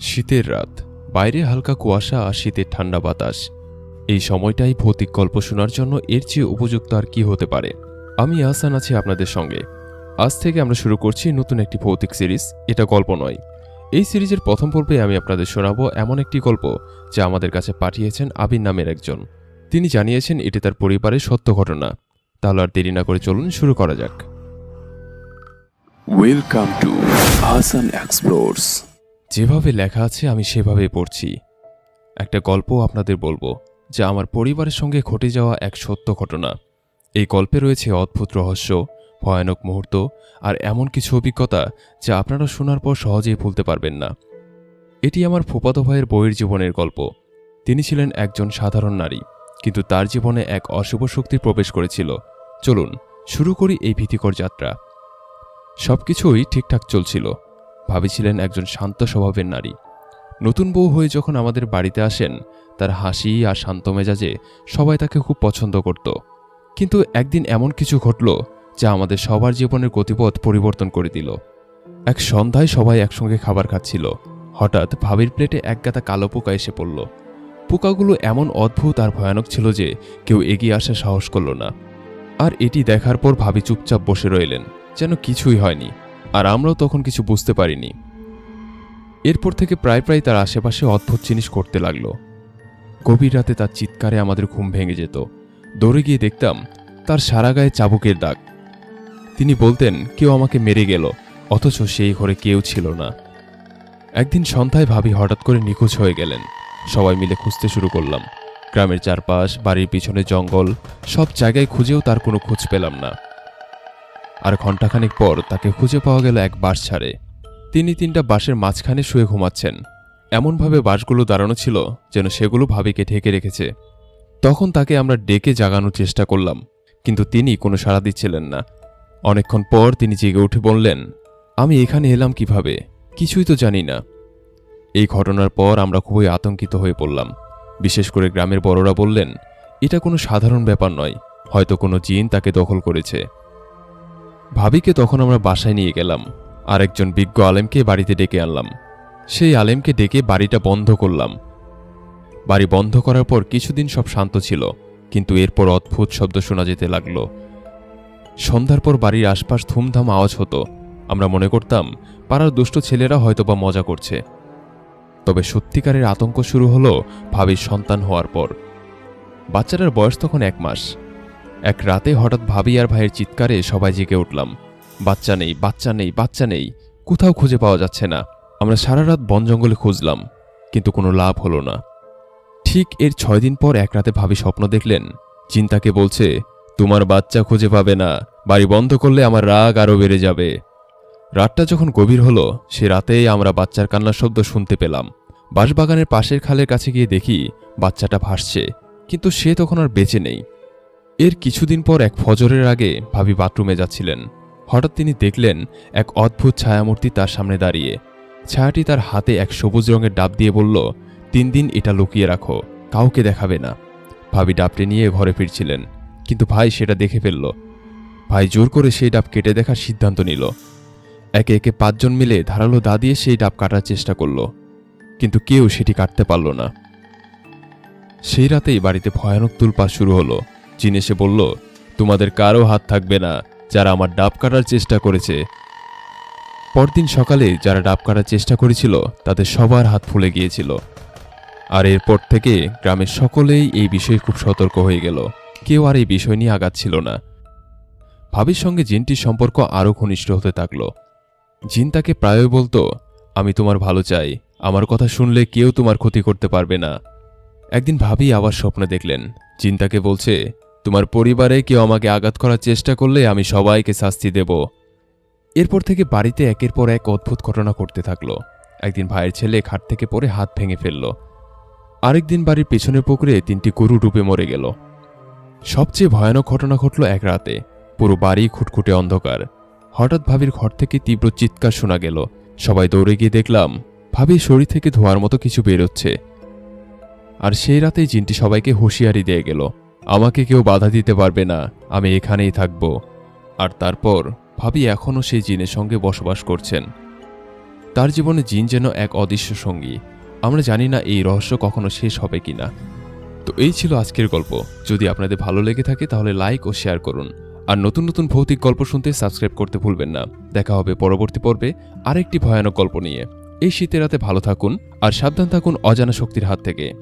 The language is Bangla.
শীতের রাত, বাইরে হালকা কুয়াশা আর শীতের ঠান্ডা বাতাস। এই সময়টাই ভৌতিক গল্প শোনার জন্য এর চেয়ে উপযুক্ত আর কি হতে পারে। আমি আহসান আছি আপনাদের সঙ্গে। আজ থেকে আমরা শুরু করছি নতুন একটি ভৌতিক সিরিজ, এটা গল্প নয়। এই সিরিজের প্রথম পর্বে আমি আপনাদের শোনাবো এমন একটি গল্প, যা আমাদের কাছে পাঠিয়েছেন আবির নামের একজন। তিনি জানিয়েছেন এটি তার পরিবারের সত্য ঘটনা। তাহলে আর দেরি না করে চলুন, শুরু করা যাক। ওয়েলকাম টু আসান এক্সপ্লোরস যেভাবে লেখা আছে, আমি সেভাবে পড়ছি। একটা গল্প আপনাদের বলব, যা আমার পরিবারের সঙ্গে ঘটে যাওয়া এক সত্য ঘটনা। এই গল্পে রয়েছে অদ্ভুত রহস্য, ভয়ানক মুহূর্ত, আর এমন কিছু অভিজ্ঞতা যা আপনারা শোনার পর সহজেই ভুলতে পারবেন না। এটি আমার ফুপাতো ভাইয়ের বইয়ের জীবনের গল্প। তিনি ছিলেন একজন সাধারণ নারী, কিন্তু তার জীবনে এক অশুভ শক্তি প্রবেশ করেছিল। চলুন, শুরু করি এই ভীতিকর যাত্রা। সবকিছুই ঠিকঠাক চলছিল। ভাবি ছিলেন একজন শান্ত স্বভাবের নারী। নতুন বউ হয়ে যখন আমাদের বাড়িতে আসেন, তার হাসি আর শান্ত মেজাজে সবাই তাকে খুব পছন্দ করত। কিন্তু একদিন এমন কিছু ঘটল যা আমাদের সবার জীবনের গতিপথ পরিবর্তন করে দিল। এক সন্ধ্যায় সবাই একসঙ্গে খাবার খাচ্ছিল। হঠাৎ ভাবির প্লেটে একগাদা কালো পোকা এসে পড়ল। পোকাগুলো এমন অদ্ভুত আর ভয়ানক ছিল যে কেউ এগিয়ে আসার সাহস করল না। আর এটি দেখার পর ভাবি চুপচাপ বসে রইলেন, যেন কিছুই হয়নি। আর আমরাও তখন কিছু বুঝতে পারিনি। এরপর থেকে প্রায় প্রায় তার আশেপাশে অদ্ভুত জিনিস করতে লাগল। গভীর রাতে তার চিৎকারে আমাদের ঘুম ভেঙে যেত। দৌড়ে গিয়ে দেখতাম তার সারা গায়ে চাবুকের দাগ। তিনি বলতেন, কেউ আমাকে মেরে গেল, অথচ সেই ঘরে কেউ ছিল না। একদিন সন্ধ্যায় ভাবি হঠাৎ করে নিখোঁজ হয়ে গেলেন। সবাই মিলে খুঁজতে শুরু করলাম। গ্রামের চারপাশ, বাড়ির পিছনে জঙ্গল, সব জায়গায় খুঁজেও তার কোনো খোঁজ পেলাম না। আর ঘণ্টাখানিক পর তাকে খুঁজে পাওয়া গেল এক বাস ছাড়ে। তিনি তিনটা বাসের মাঝখানে শুয়ে ঘুমাচ্ছেন। এমনভাবে বাসগুলো দাঁড়ানো ছিল যেন সেগুলো ভাবিকে ঢেকে রেখেছে। তখন তাকে আমরা ডেকে জাগানোর চেষ্টা করলাম, কিন্তু তিনি কোনো সাড়া দিচ্ছিলেন না। অনেকক্ষণ পর তিনি জেগে উঠে বললেন, আমি এখানে এলাম কীভাবে? কিছুই তো জানি না। এই ঘটনার পর আমরা খুবই আতঙ্কিত হয়ে পড়লাম। বিশেষ করে গ্রামের বড়রা বললেন, এটা কোনো সাধারণ ব্যাপার নয়। হয়তো কোনো জিন তাকে দখল করেছে। ভাবিকে তখন আমরা বাসায় নিয়ে গেলাম। আরেকজন বিজ্ঞ আলেমকে বাড়িতে ডেকে আনলাম। সেই আলেমকে ডেকে বাড়িটা বন্ধ করলাম। বাড়ি বন্ধ করার পর কিছুদিন সব শান্ত ছিল, কিন্তু এরপর অদ্ভুত শব্দ শোনা যেতে লাগল। সন্ধ্যার পর বাড়ির আশপাশ ধুমধাম আওয়াজ হতো। আমরা মনে করতাম, পাড়ার দুষ্ট ছেলেরা হয়তোবা মজা করছে। তবে সত্যিকারের আতঙ্ক শুরু হলো ভাবির সন্তান হওয়ার পর। বাচ্চাটার বয়স তখন এক মাস। এক রাতে হঠাৎ ভাবি আর ভাইয়ের চিৎকারে সবাই জেগে উঠলাম। বাচ্চা নেই বাচ্চা নেই বাচ্চা নেই। কোথাও খুঁজে পাওয়া যাচ্ছে না। আমরা সারা রাত বন জঙ্গলে খুঁজলাম, কিন্তু কোনো লাভ হলো না। ঠিক এর ছয় দিন পর এক রাতে ভাবি স্বপ্ন দেখলেন। চিন্তাকে বলছে, তোমার বাচ্চা খুঁজে পাবে না। বাড়ি বন্ধ করলে আমার রাগ আরও বেড়ে যাবে। রাতটা যখন গভীর হলো, সে রাতেই আমরা বাচ্চার কান্নার শব্দ শুনতে পেলাম। বাঁশবাগানের পাশের খালের কাছে গিয়ে দেখি বাচ্চাটা ভাসছে, কিন্তু সে তখন আর বেঁচে নেই। এর কিছুদিন পর এক ফজরের আগে ভাবি বাথরুমে যাচ্ছিলেন। হঠাৎ তিনি দেখলেন এক অদ্ভুত ছায়ামূর্তি তার সামনে দাঁড়িয়ে। ছায়াটি তার হাতে এক সবুজ রঙের ডাব দিয়ে বলল, তিন দিন এটা লুকিয়ে রাখো, কাউকে দেখাবে না। ভাবি ডাবটি নিয়ে ঘরে ফিরছিলেন, কিন্তু ভাই সেটা দেখে ফেলল। ভাই জোর করে সেই ডাব কেটে দেখার সিদ্ধান্ত নিল। একে একে পাঁচজন মিলে ধারালো দা দিয়ে সেই ডাব কাটার চেষ্টা করল, কিন্তু কেউ সেটি কাটতে পারল না। সেই রাতেই বাড়িতে ভয়ানক তুলপাস শুরু হলো। জিন এসে বলল, তোমাদের কারও হাত থাকবে না, যারা আমার ডাব কাটার চেষ্টা করেছে। পরদিন সকালে যারা ডাব কাটার চেষ্টা করেছিল, তাদের সবার হাত ফুলে গিয়েছিল। আর এরপর থেকে গ্রামের সকলেই এই বিষয়ে খুব সতর্ক হয়ে গেল। কেউ আর এই বিষয় নিয়ে আগাচ্ছিল না। ভাবির সঙ্গে জিনটির সম্পর্ক আরও ঘনিষ্ঠ হতে থাকল। জিন তাকে প্রায়ই বলতো, আমি তোমার ভালো চাই, আমার কথা শুনলে কেউ তোমার ক্ষতি করতে পারবে না। একদিন ভাবি আবার স্বপ্নে দেখলেন। জিন তাকে বলছে তোমার পরিবারে কেউ আমাকে আঘাত করার চেষ্টা করলে আমি সবাইকে শাস্তি দেব। এরপর থেকে বাড়িতে একের পর এক অদ্ভুত ঘটনা ঘটতে থাকল। একদিন ভাইয়ের ছেলে খাট থেকে পড়ে হাত ভেঙে ফেলল। আরেকদিন বাড়ির পেছনে পুকুরে তিনটি গরু ডুবে মরে গেল। সবচেয়ে ভয়ানক ঘটনা ঘটল এক রাতে। পুরো বাড়ি খুটখুটে অন্ধকার। হঠাৎ ভাবির ঘর থেকে তীব্র চিৎকার শোনা গেল। সবাই দৌড়ে গিয়ে দেখলাম ভাবির শরীর থেকে ধোয়ার মতো কিছু বেরোচ্ছে। আর সেই রাতেই জিনটি সবাইকে হুঁশিয়ারি দিয়ে গেল। আমাকে কেউ বাধা দিতে পারবে না, আমি এখানেই থাকব। আর তারপর ভাবি এখনও সেই জিনের সঙ্গে বসবাস করছেন। তার জীবনে জিন যেন এক অদৃশ্য সঙ্গী। আমরা জানি না এই রহস্য কখনো শেষ হবে কিনা। তো এই ছিল আজকের গল্প। যদি আপনাদের ভালো লেগে থাকে তাহলে লাইক ও শেয়ার করুন। আর নতুন নতুন ভৌতিক গল্প শুনতে সাবস্ক্রাইব করতে ভুলবেন না। দেখা হবে পরবর্তী পর্বে আরেকটি ভয়ানক গল্প নিয়ে। এই শীতের রাতে ভালো থাকুন আর সাবধান থাকুন অজানা শক্তির হাত থেকে।